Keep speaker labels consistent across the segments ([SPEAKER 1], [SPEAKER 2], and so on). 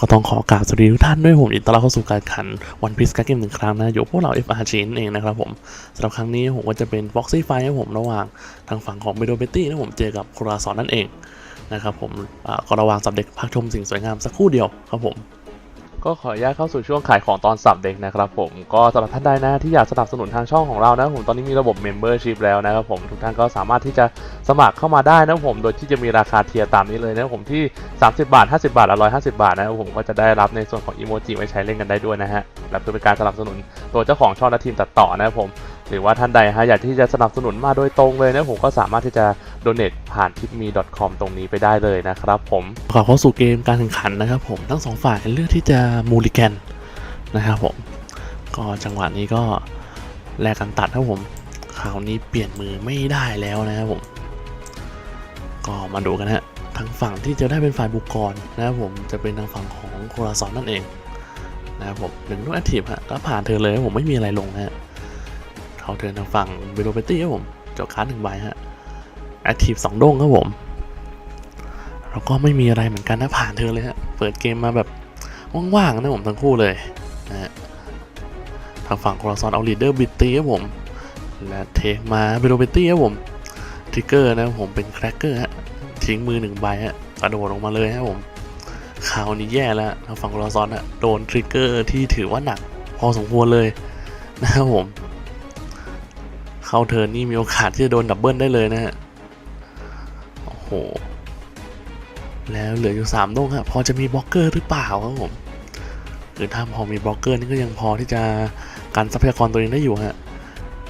[SPEAKER 1] ก็ต้องขอกราบสวัสดีทุกท่านด้วยผมอินตอนรับเข้าสู่การขันวันพิสการ์เกมหนึ่งครั้งนะอยู่พวกเรา FRG นั่นเองนะครับผมสำหรับครั้งนี้ผมก็จะเป็น Foxy Fight ครับผมระหว่างทางฝั่งของเบโดเบตตี้นะผมเจอกับโคราซอนนั่นเองนะครับผมก็ระวังสับเด็กพักชมสิ่งสวยงามสักครู่เดียวครับผม ก็ขออนุญาตเข้าสู่ช่วงขายของตอนสับเด็กนะครับผมก็สำหรับท่านใดนะที่อยากสนับสนุนทางช่องของเรานะผมตอนนี้มีระบบ Membership แล้วนะครับผมทุกท่านก็สามารถที่จะสมัครเข้ามาได้นะผมโดยที่จะมีราคาเทียร์ตามนี้เลยนะผมที่ 30 บาท 50 บาทและ150 บาทนะครับผมก็จะได้รับในส่วนของอีโมจิไว้ใช้เล่นกันได้ด้วยนะฮะและเพื่อเป็นการสนับสนุนตัวเจ้าของช่องและทีมตัดต่อนะครับผมหรือว่าท่านใดฮะอยากที่จะสนับสนุนมาโดยตรงเลยนะผมก็สามารถที่จะ donate ผ่าน t i p m e c o m ตรงนี้ไปได้เลยนะครับผมขอเข้าสู่เกมการแข่งขันนะครับผมทั้งสองฝ่ายเลือกที่จะมูลิแกนนะครับผมก็จังหวะนี้ก็แลกกันตัดครับผมคราวนี้เปลี่ยนมือไม่ได้แล้วนะครับผม ก็มาดูกันฮะทางฝั่งที่จะได้เป็นฝ่ายบุกกรนะครับผมจะเป็นทางฝั่งของโคราซอนนั่นเองนะครับผมหนึ่งลูกแอคทีฟฮะก็ผ่านเธอเลยผมไม่มีอะไรลงนะฮะเขาเทินทางฝั่งเบโรเบตตี้ครับผมเจาะกาหนึ่งใบฮะ แอคทีฟสองดงครับผม แล้วก็ไม่มีอะไรเหมือนกันนะผ่านเธอเลยฮะ เปิดเกมมาแบบว่างๆนะผมทั้งคู่เลยนะฮะทางฝั่งโคราซอนเอาลีดเดอร์บิตตี้ครับผม และเทคมาเบโรเบตตี้ครับผมทริกเกอร์นะผมเป็นแครกเกอร์ฮะทิ้งมือหนึ่งใบฮะกระโดดลงมาเลยครับผมข่าวนี้แย่แล้วทางฝั่งโคราซอนฮะโดนทริกเกอร์ที่ถือว่าหนักพอสมควรเลยนะครับผม เข้าเทิร์นนี่มีโอกาสที่จะโดนดับเบิลได้เลยนะฮะ แล้วเหลืออยู่สามดงฮะพอจะมีบล็อกเกอร์หรือเปล่าครับผมคือถ้าพอมีบล็อกเกอร์นี่ก็ยังพอที่จะกันทรัพยากรตัวเองได้อยู่ฮะ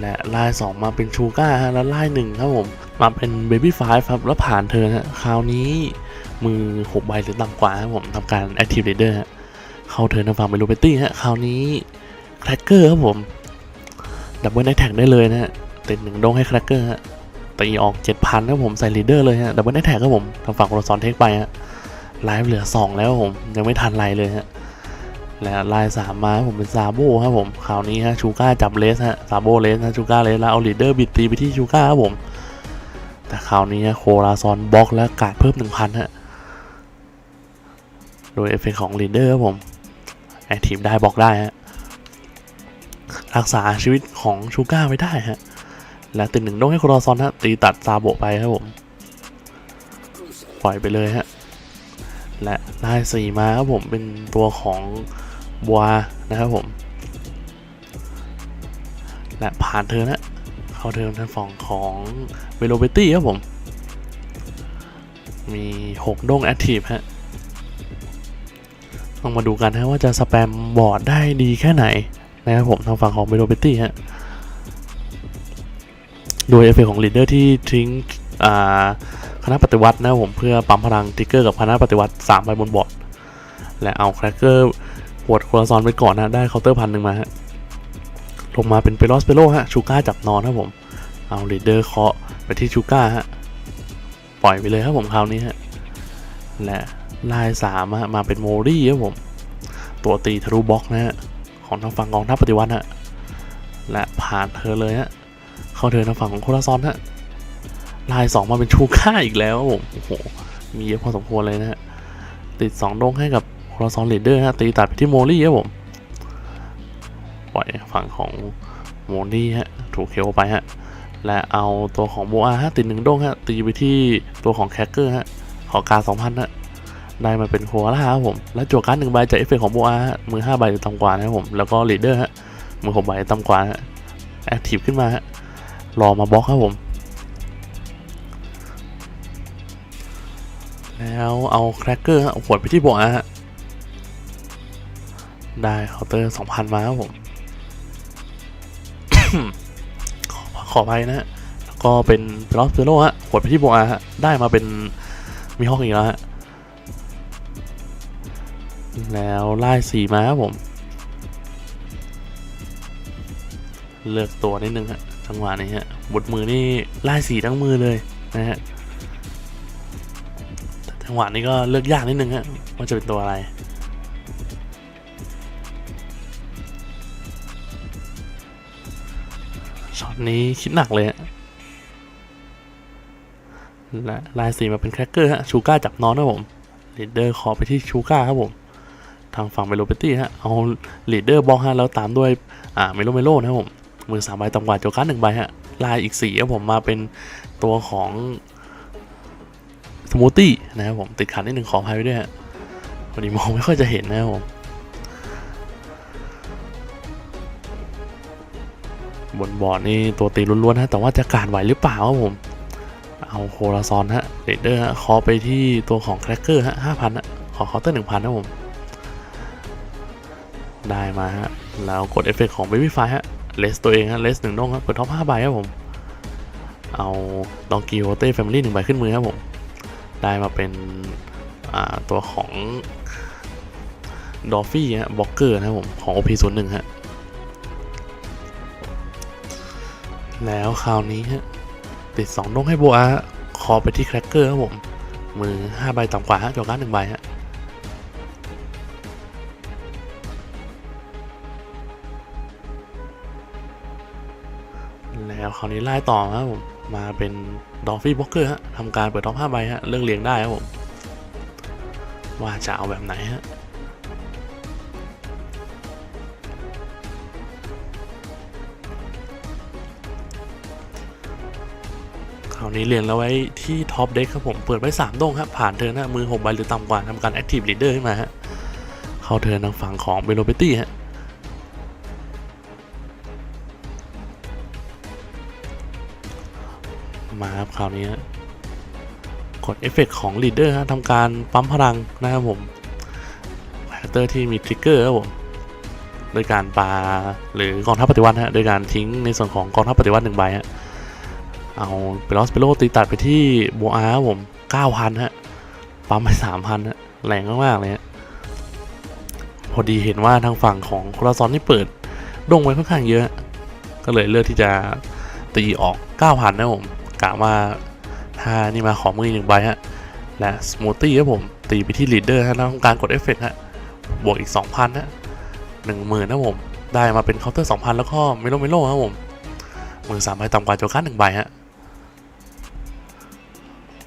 [SPEAKER 1] และลายสองมาเป็นชูก้าฮะแล้วลายหนึ่งครับผมมาเป็นเบบี้ไฟครับแล้วผ่านเทิร์นฮะคราวนี้มือหกใบหรือต่ำกว่าครับผมทำการ Active Leader ฮะเข้าเทิร์นทางฝั่งเบลูเบตตี้ฮะคราวนี้แครกเกอร์ครับผมดับเบิลแอคแท็กได้เลยนะฮะติดหนึ่งดงให้แครกเกอร์ฮะ ตีออก 7,000ครับผมใส่ลีดเดอร์เลยฮะดับเบิลแอคแท็กครับผมทางฝั่งโรซอนเทคไปฮะไลฟ์เหลือ 2 แล้วผมยังไม่ทันไรเลยฮะและไลน์สามมาผมเป็นซาโบครับผมคราวนี้ฮะชูก้าจับเลสฮะซาโบเลสฮะชูก้าเลสแล้วเอาลีดเดอร์บิดตีไปที่ชูก้าครับผม แต่คราวนี้ฮะโคราซอนบล็อกแล้วกาดเพิ่ม1,000ฮะโดยเอฟเฟกต์ของลีดเดอร์ครับผมแอทีฟได้บล็อกได้ฮะรักษาชีวิตของชูก้าไว้ได้ฮะ และติดหนึ่งต้องให้โครอซอนฮะตีตัดซาโบไปครับผมปล่อยไปเลยฮะและได้สี่มาครับผมเป็นตัวของบัวนะครับผม และผ่านเธอนะเข้าเทิร์นทางฝั่งของเวโลเบตตี้ครับผม มี6ด้งแอคทีฟฮะต้องมาดูกันนะว่าจะสแปมบอร์ดได้ดีแค่ไหนนะครับผมทางฝั่งของเมโลเบตตี้ฮะ โดยเอฟเฟกต์ของลีดเดอร์ที่ทิ้งคณะปฏิวัตินะผมเพื่อปั๊มพลังทิกเกอร์กับคณะปฏิวัติ3ใบบนบอร์ดและเอาแครกเกอร์ปวดโคราซอนไปก่อนนะได้เคาน์เตอร์พันหนึ่งมาฮะลงมาเป็นเปโลสเปโลฮะชูก้าจับนอนครับผม เอาลีดเดอร์เคาะไปที่ชูก้าฮะปล่อยไปเลยครับผมคราวนี้ฮะและลายสามฮะมาเป็นโมรี่ครับผม ตัวตีทะลุบล็อกนะฮะของทางฝั่งกองทัพปฏิวัติฮะและผ่านเธอเลยฮะ เขาเธอทางฝั่งของโคราซอนฮะลายสองมาเป็นชูก้าอีกแล้วผมโอ้โห มีเยอะพอสมควรเลยนะฮะ ติดสองดงให้กับโคราซอนเลดเดอร์ฮะ ตีตัดไปที่โมลี่ครับผม ปล่อยฝั่งของโมลี่ฮะ ถูกเคลไปฮะ และเอาตัวของโบอาฮะติดหนึ่งดงฮะ ตีไปที่ตัวของแคคเกอร์ฮะ ขอการสองพันฮะได้มาเป็นโคอาล่าครับผม และจั่วการ์ดหนึ่งใบจากเอฟเฟกของโบอาฮะมือห้าใบต่ำกว่านะครับผม แล้วก็ลีดเดอร์ฮะ มือหกใบต่ำกว่าฮะ แอคทีฟขึ้นมาฮะ รอมาบล็อกครับผม แล้วเอาแครกเกอร์ฮะขวดไปที่บอาฮะ ได้เคาน์เตอร์สองพันมาครับผม ขอขอไปนะฮะ แล้วก็เป็นเปลอสเปโลฮะขวดไปที่บอาฮะ ได้มาเป็นมีห้องอีกแล้วฮะ แล้วไล่สีมาครับผม เลือกตัวนิดนึงฮะ จังหวะนี้ฮะบดมือนี่ไล่สีทั้งมือเลยนะฮะจังหวะนี้ก็เลือกยากนิดนึงฮะว่าจะเป็นตัวอะไรช็อตนี้คิดหนักเลยฮะและลายสีมาเป็นแครกเกอร์ฮะชูก้าจับน้องนครับผมลีดเดอร์ขอไปที่ชูก้าครับผมทางฝั่งเมโลเปตี้ฮะเอาลีดเดอร์บล็อกฮะแล้วตามด้วยอ่าเมโลเมโลนะครับผม มือสามใบต่ำกว่าโจการ์ดหนึ่งใบฮะลายอีกสี่ครับผมมาเป็นตัวของสมูทตี้นะครับผมติดขัดนิดหนึ่งขออภัยไว้ด้วยฮะวันนี้มองไม่ค่อยจะเห็นนะครับผมบนบอร์ดนี่ตัวตีล้วนๆฮะแต่ว่าจะการไหวหรือเปล่าครับผมเอาโคราซอนฮะเดเดอร์ฮะคอไปที่ตัวของแครกเกอร์ฮะห้าพันฮะขอเคาน์เตอร์หนึ่งพันนะผม ได้มาฮะ แล้วกดเอฟเฟกต์ของ Baby f i ฮะ เลสตัวเองฮะเลสหนึ่งดงครับเปิดท็อปห้าใบครับผม เอาดองกิโอเต้แฟมิลี่หนึ่งใบขึ้นมือครับผม ได้มาเป็นตัวของดอฟฟี่ฮะบล็อกเกอร์นะครับผม ของ OP 0 1 ฮะ แล้วคราวนี้ฮะ ติดสองดงให้โบอาฮะคอไปที่แครกเกอร์ครับผม มือห้าใบต่ำกว่าฮะจอการ์ดหนึ่งใบฮะ แล้วคราวนี้ไล่ต่อครับผมมาเป็นดอฟฟี่บล็อกเกอร์ฮะทำการเปิดท็อปห้าใบฮะเรื่องเลี้ยงได้ครับผมว่าจะเอาแบบไหนฮะคราวนี้เรียงแล้วไว้ที่ท็อปเด็กครับผมเปิดไว้3ดงครับผ่านเทิร์นฮะมือ6ใบหรือต่ำกว่าทำการแอคทีฟลีดเดอร์ขึ้นมาฮะเข้าเทิร์นทางฝั่งของเบโลเปตี้ฮะ มาครับคราวนี้กดเอฟเฟกต์ของลีดเดอร์ฮะทำการปั๊มพลังนะครับผมแฟกเตอร์ที่มีทริกเกอร์ครับผมโดยการปาหรือกองทัพปฏิวัติฮะโดยการทิ้งในส่วนของกองทัพปฏิวัติหนึ่งใบฮะเอาเปโลสเปโลตีตัดไปที่โบอารับผม9,000ฮะปั๊มไป3,000ฮะแรงมากๆเลยฮะพอดีเห็นว่าทางฝั่งของคราซอนที่เปิดดงไว้ค่อนข้างเยอะ ก็เลยเลือกที่จะตีออก 9,000นะผม กะว่าถ้านี่มาขอมือหนึ่งใบฮะ และสมูทตี้ครับผมตีไปที่ลีดเดอร์ฮะแล้วทำการกดเอฟเฟกต์ฮะ บวกอีก 2,000ฮะ10,000นะผม ได้มาเป็นเคาน์เตอร์2,000แล้วก็เมโลเมโลครับผมมือสามใบต่ำกว่าโจการ์ดหนึ่งใบฮะ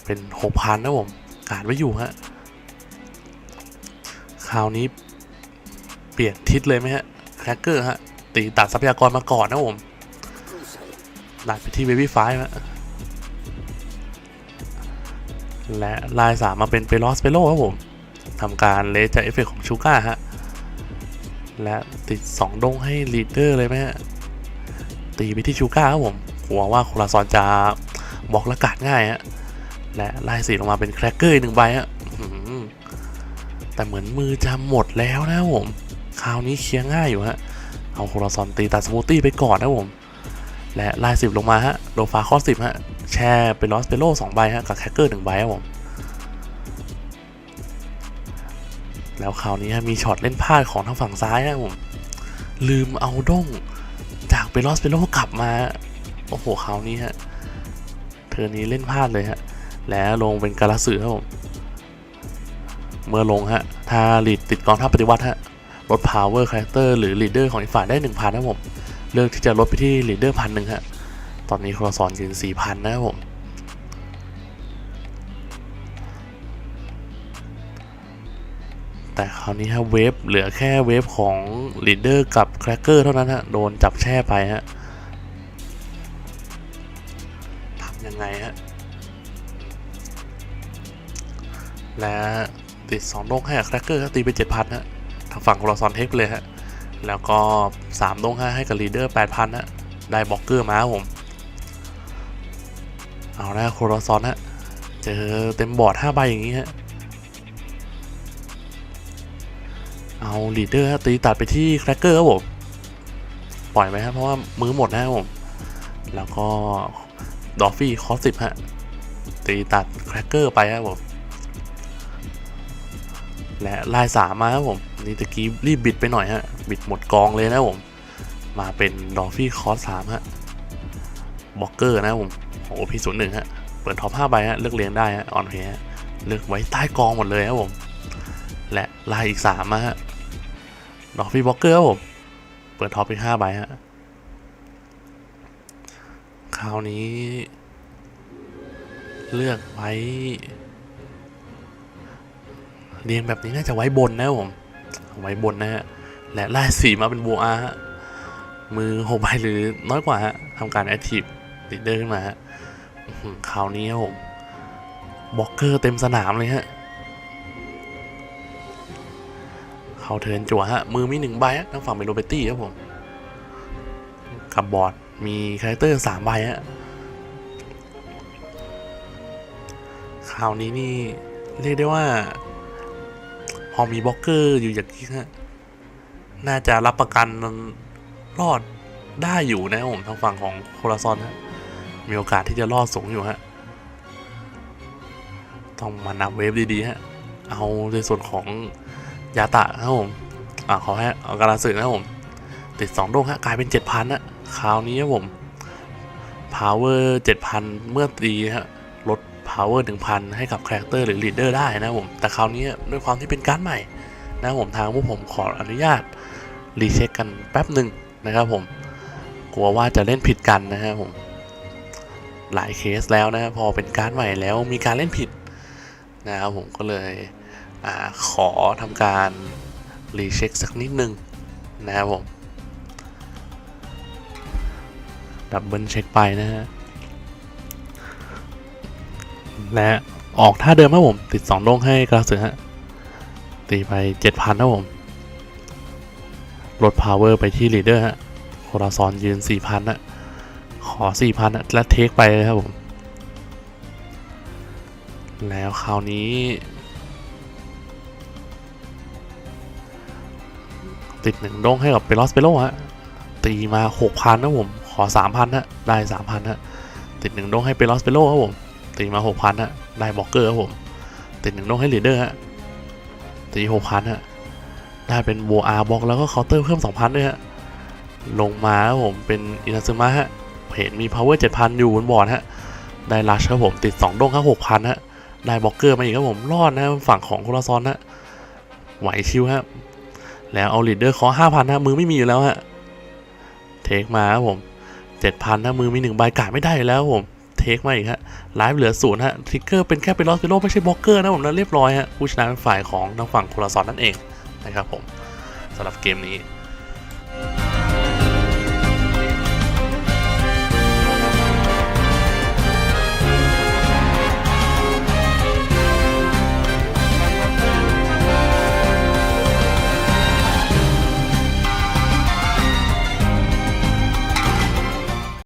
[SPEAKER 1] เป็นหกพันนะผมการไว้อยู่ฮะ คราวนี้เปลี่ยนทิศเลยไหมฮะแครกเกอร์ฮะตีตัดทรัพยากรมาก่อนนะผมดัดไปที่เบบี้ไฟฮะ และลายสามมาเป็นเปโลสเปโลครับผมทำการเลสจากเอฟเฟกต์ของชูก้าฮะ และติดสองดงให้ลีดเดอร์เลยไหมฮะ ตีไปที่ชูก้าครับผมหัวว่าโคราซอนจะบล็อกละกัดง่ายฮะ และไล่สีลงมาเป็นแครกเกอร์อีกหนึ่งใบฮะแต่เหมือนมือจะหมดแล้วนะครับผม คราวนี้เคลียร์ง่ายอยู่ฮะ เอาโคราซอนตีตัดสมูตี้ไปก่อนนะครับผม และไล่สิบลงมาฮะ โดฟาข้อสิบฮะ แช่เป็นลอสเปโลสองใบฮะกับแครกเกอร์หนึ่งใบครับผมแล้วคราวนี้ฮะมีช็อตเล่นพลาดของทางฝั่งซ้ายนะครับผมลืมเอาด้งจากเปโลสเปโลกลับมา โอ้โหคราวนี้ฮะเธอนี้เล่นพลาดเลยฮะ แล้วลงเป็นกาลสือครับผม เมื่อลงฮะถ้าลีดติดกองทัพปฏิวัติฮะลด power character หรือ leader ของอีกฝ่ายได้ 1,000 นะครับผม เลือกที่จะลดไปที่ leader พันหนึ่งฮะ ตอนนี้ครอสอนยืน4,000นะครับผมแต่คราวนี้ฮะเวฟเหลือแค่เวฟของ leader กับ cracker เท่านั้นฮะ โดนจับแช่ไปฮะทำยังไงฮะ และติดสองดงให้แครกเกอร์ตีไปเจ็ดพันฮะ ทางฝั่งของเราซอนเทคไปเลยฮะ แล้วก็สามดงให้ให้กับลีดเดอร์แปดพันฮะ ได้บล็อกเกอร์มาครับผม เอาและโครซอนฮะ เจอเต็มบอร์ดห้าใบอย่างนี้ฮะ เอาลีดเดอร์ฮะตีตัดไปที่แครกเกอร์ครับผม ปล่อยไหมครับเพราะว่ามือหมดนะครับผม แล้วก็ดอฟฟี่คอสสิบฮะ ตีตัดแครกเกอร์ไปครับผม และลายสามมาครับผม นี่ตะกี้รีบบิดไปหน่อยฮะ บิดหมดกองเลยนะผม มาเป็นดอฟฟี่คอสสามฮะบล็อกเกอร์นะผม ของโอพีศูนย์หนึ่งฮะ เปิดท็อปห้าใบฮะ เลือกเลี้ยงได้ฮะ ออนเพย์เลือกไว้ใต้กองหมดเลยครับผม และลายอีกสามมาฮะ ดอฟฟี่บล็อกเกอร์ครับผม เปิดท็อปอีกห้าใบฮะ คราวนี้ เลือกไว้เรียงแบบนี้น่าจะไว้บนนะผม ไว้บนนะฮะ และไล่สีมาเป็นบัวอาฮะ มือหกใบหรือน้อยกว่าฮะทำการแอคทีฟลีดเดอร์ขึ้นมาฮะ คราวนี้ครับผมบล็อกเกอร์เต็มสนามเลยฮะ เขาเทินจั่วฮะ มือมีหนึ่งใบฮะทางฝั่งเป็นโรเบตตี้ครับผม กับบอร์ดมีคาแรคเตอร์สามใบฮะ คราวนี้นี่ เรียกได้ว่า พอมีบล็อกเกอร์อยู่อย่างนี้ฮะ น่าจะรับประกันรอดได้อยู่นะผมทางฝั่งของโคราซอนฮะ มีโอกาสที่จะรอดสูงอยู่ฮะ ต้องมานับเวฟดีๆฮะ เอาในส่วนของยาตะครับผมอ่าขอให้เอาการาสึนะครับผม ติดสองโดงฮะกลายเป็นเจ็ดพันนะคราวนี้ครับผม power เจ็ดพันเมื่อตีฮะลด power หนึ่งพันให้กับคาแรคเตอร์หรือ leader ได้นะผม แต่คราวนี้ด้วยความที่เป็นการ์ดใหม่ นะผมทางพวกผมขออนุญาตรีเช็คกันแป๊บหนึ่งนะครับผม กลัวว่าจะเล่นผิดกันนะครับผม หลายเคสแล้วนะพอเป็นการ์ดใหม่แล้วมีการเล่นผิดนะครับผมก็เลยอขอทำการรีเช็คสักนิดนึงนะครับผมดับเบิลเช็คไปนะฮะและออกท่าเดิมครับผม ติดสองโดงให้กระสือฮะ ตีไปเจ็ดพันนะผม ลด power ไปที่ leader ฮะโคราซอนยืนสี่พันนะ ขอสี่พันและเทคไปเลยครับผม แล้วคราวนี้ ติดหนึ่งดงให้กับเปโลสเปโลฮะ ตีมาหกพันนะผม ขอสามพันฮะ ได้สามพันฮะ ติดหนึ่งดงให้เปโลสเปโลครับผม ตีมาหกพันฮะ ได้บล็อกเกอร์ครับผม ติดหนึ่งดงให้ลีดเดอร์ฮะ ตีหกพันฮะ ได้เป็นโวอาร์บล็อกแล้วก็เคาน์เตอร์เพิ่มสองพันด้วยฮะลงมาครับผมเป็นอินาซึมะฮะ เห็นมี power 7,000 อยู่บนบอร์ดฮะ ได้ลัชครับผมติด 2ดงครับ6,000 ฮะ ได้บล็อกเกอร์มาอีกครับผม รอดนะฝั่งของโคราซอนฮะ ไหวชิวฮะ แล้วเอาลีดเดอร์ขอ5,000 ฮะ มือไม่มีอยู่แล้วฮะ เทคมาครับผม7,000นะมือมีหนึ่งใบกาดไม่ได้อยู่แล้วครับผม เทคมาอีกฮะ ไลฟ์เหลือศูนย์ฮะ ทริกเกอร์เป็นแค่เป็นลอสเปโลไม่ใช่บล็อกเกอร์นะผมนะเรียบร้อยฮะ ผู้ชนะเป็นฝ่ายของทางฝั่งโคราซอนนั่นเองนะครับผมสำหรับเกมนี้